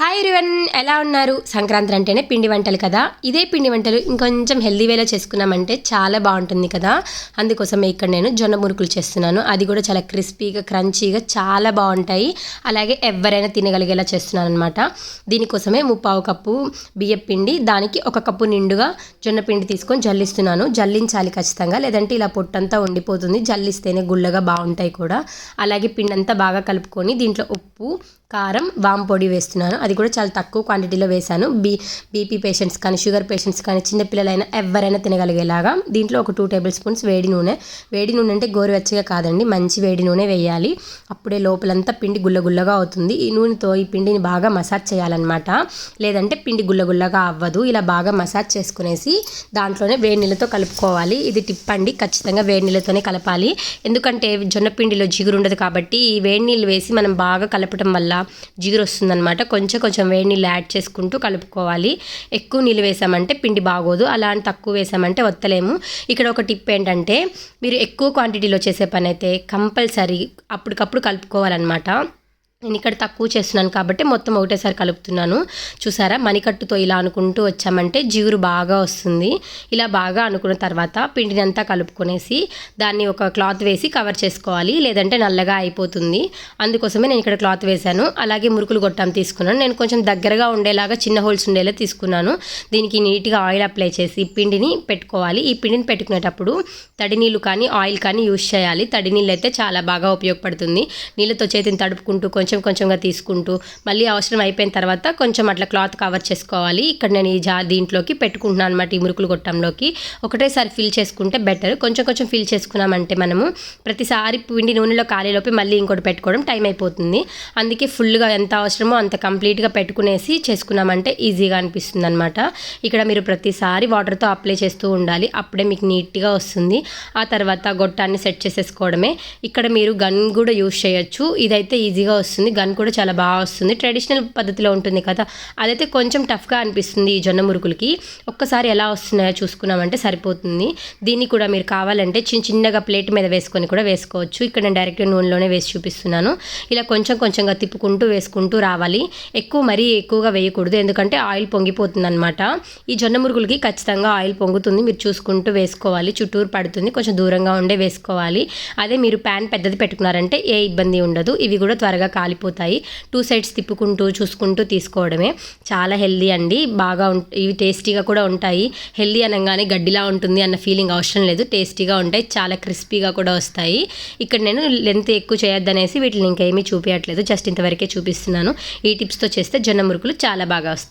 Hi రివన్ ఎలా ఉన్నారు? సంక్రాంతి అంటేనే పిండి వంటలు కదా? ఇదే పిండి వంటలు ఇంకొంచెం హెల్దీ వేలో చేసుకున్నామంటే చాలా బాగుంటుంది కదా? అందుకోసమే ఇక్కడ నేను జొన్న మురుకులు చేస్తున్నాను. అది కూడా చాలా క్రిస్పీగా క్రంచీగా చాలా బాగుంటాయి. అలాగే ఎవరైనా తినగలిగేలా చేస్తున్నాను అనమాట దీనికోసమే ముప్పావు కప్పు బియ్యం పిండి దానికి ఒక కప్పు నిండుగా జొన్న పిండి తీసుకొని జల్లిస్తున్నాను. జల్లించాలి ఖచ్చితంగా లేదంటే ఇలా పొట్టంతా ఉండిపోతుంది. జల్లిస్తేనే గుళ్ళగా బాగుంటాయి కూడా. అలాగే పిండి అంతా బాగా కలుపుకొని దీంట్లో ఉప్పు కారం వాంపొడి వేస్తున్నాను. అది కూడా చాలా తక్కువ క్వాంటిటీలో వేశాను. బీ బీపీ పేషెంట్స్ కానీ షుగర్ పేషెంట్స్ కానీ చిన్నపిల్లలైనా ఎవరైనా తినగలిగేలాగా. దీంట్లో ఒక టూ టేబుల్ స్పూన్స్ వేడి నూనె. వేడి నూనె అంటే గోరువెచ్చగా కాదండి మంచి వేడి నూనె వేయాలి. అప్పుడే లోపలంతా పిండి గుల్లగుల్లగా అవుతుంది. ఈ నూనెతో ఈ పిండిని బాగా మసాజ్ చేయాలన్నమాట. లేదంటే పిండి గుల్లగుల్లగా అవ్వదు. ఇలా బాగా మసాజ్ చేసుకునేసి దాంట్లోనే వేడి నీళ్ళతో కలుపుకోవాలి. ఇది టిప్ అండి ఖచ్చితంగా వేడి నీళ్ళతోనే కలపాలి. ఎందుకంటే జొన్న పిండిలో జిగురు ఉండదు కాబట్టి ఈ వేడి నీళ్ళు వేసి మనం బాగా కలపటం వల్ల జిగురు వస్తుందన్నమాట. కొంచెం కొంచెం వేడి నీళ్ళు యాడ్ చేసుకుంటూ కలుపుకోవాలి. ఎక్కువ నీళ్ళు వేసామంటే పిండి బాగోదు. అలా అని తక్కువ వేసామంటే వత్తలేము. ఇక్కడ ఒక టిప్ ఏంటంటే మీరు ఎక్కువ క్వాంటిటీలో చేసే పని అయితే కంపల్సరీ అప్పటికప్పుడు కలుపుకోవాలన్నమాట. నేను ఇక్కడ తక్కువ చేస్తున్నాను కాబట్టి మొత్తం ఒకటేసారి కలుపుతున్నాను. చూసారా? మణికట్టుతో ఇలా అనుకుంటూ వచ్చామంటే జిగురు బాగా వస్తుంది. ఇలా బాగా అనుకున్న తర్వాత పిండిని అంతా కలుపుకొనేసి దాన్ని ఒక క్లాత్ వేసి కవర్ చేసుకోవాలి. లేదంటే నల్లగా అయిపోతుంది. అందుకోసమే నేను ఇక్కడ క్లాత్ వేశాను. అలాగే మురుకులు గొట్టం తీసుకున్నాను. నేను కొంచెం దగ్గరగా ఉండేలాగా చిన్న హోల్స్ ఉండేలా తీసుకున్నాను. దీనికి నీట్గా ఆయిల్ అప్లై చేసి పిండిని పెట్టుకోవాలి. ఈ పిండిని పెట్టుకునేటప్పుడు తడి నీళ్ళు కానీ ఆయిల్ కానీ యూస్ చేయాలి. తడి నీళ్ళు అయితే చాలా బాగా ఉపయోగపడుతుంది. నీళ్ళతో చేతిని తడుపుకుంటూ కొంచెం కొంచెం కొంచెంగా తీసుకుంటూ మళ్ళీ అవసరం అయిపోయిన తర్వాత కొంచెం అట్లా క్లాత్ కవర్ చేసుకోవాలి. ఇక్కడ నేను ఈ జా దీంట్లోకి పెట్టుకుంటున్నాను అనమాట ఈ మురుకులు గొట్టంలోకి. ఒకటేసారి ఫిల్ చేసుకుంటే బెటర్. కొంచెం కొంచెం ఫిల్ చేసుకున్నామంటే మనము ప్రతిసారి పిండి నూనెలో ఖాళీలోపి మళ్ళీ ఇంకోటి పెట్టుకోవడం టైం అయిపోతుంది. అందుకే ఫుల్గా ఎంత అవసరమో అంత కంప్లీట్గా పెట్టుకునేసి చేసుకున్నామంటే ఈజీగా అనిపిస్తుంది అనమాట ఇక్కడ మీరు ప్రతిసారి వాటర్తో అప్లై చేస్తూ ఉండాలి. అప్పుడే మీకు నీట్గా వస్తుంది. ఆ తర్వాత గొట్టాన్ని సెట్ చేసేసుకోవడమే. ఇక్కడ మీరు గన్ కూడా యూస్ చేయొచ్చు. ఇదైతే ఈజీగా వస్తుంది. గన్ కూడా చాలా బాగా వస్తుంది. ట్రెడిషనల్ పద్ధతిలో ఉంటుంది కదా. అదైతే కొంచెం టఫ్గా అనిపిస్తుంది ఈ జొన్న మురుకులకి. ఒక్కసారి ఎలా వస్తున్నాయో చూసుకున్నామంటే సరిపోతుంది. దీన్ని కూడా మీరు కావాలంటే చిన్న చిన్నగా ప్లేట్ మీద వేసుకొని కూడా వేసుకోవచ్చు. ఇక్కడ నేను డైరెక్ట్ నూనెలోనే వేసి చూపిస్తున్నాను. ఇలా కొంచెం కొంచెంగా తిప్పుకుంటూ వేసుకుంటూ రావాలి. ఎక్కువ మరీ ఎక్కువగా వేయకూడదు. ఎందుకంటే ఆయిల్ పొంగిపోతుంది అనమాట ఈ జొన్న మురుగులకి ఖచ్చితంగా ఆయిల్ పొంగుతుంది. మీరు చూసుకుంటూ వేసుకోవాలి. చుట్టూరు పడుతుంది. కొంచెం దూరంగా ఉండే వేసుకోవాలి. అదే మీరు ప్యాన్ పెద్దది పెట్టుకున్నారంటే ఏ ఇబ్బంది ఉండదు. ఇవి కూడా త్వరగా కాలిపోతాయి. టూ సైడ్స్ తిప్పుకుంటూ చూసుకుంటూ తీసుకోవడమే. చాలా హెల్దీ అండి. బాగా ఇవి టేస్టీగా కూడా ఉంటాయి. హెల్దీ అనగానే గడ్డిలా ఉంటుంది అన్న ఫీలింగ్ అవసరం లేదు. టేస్టీగా ఉంటాయి. చాలా క్రిస్పీగా కూడా వస్తాయి. ఇక్కడ నేను లెంత్ ఎక్కువ చేయొద్దనేసి వీటిని ఇంకేమీ చూపించట్లేదు జస్ట్ ఇంతవరకే చూపిస్తున్నాను. ఈ టిప్స్తో చేస్తే జొన్న మురుకులు చాలా బాగా వస్తాయి.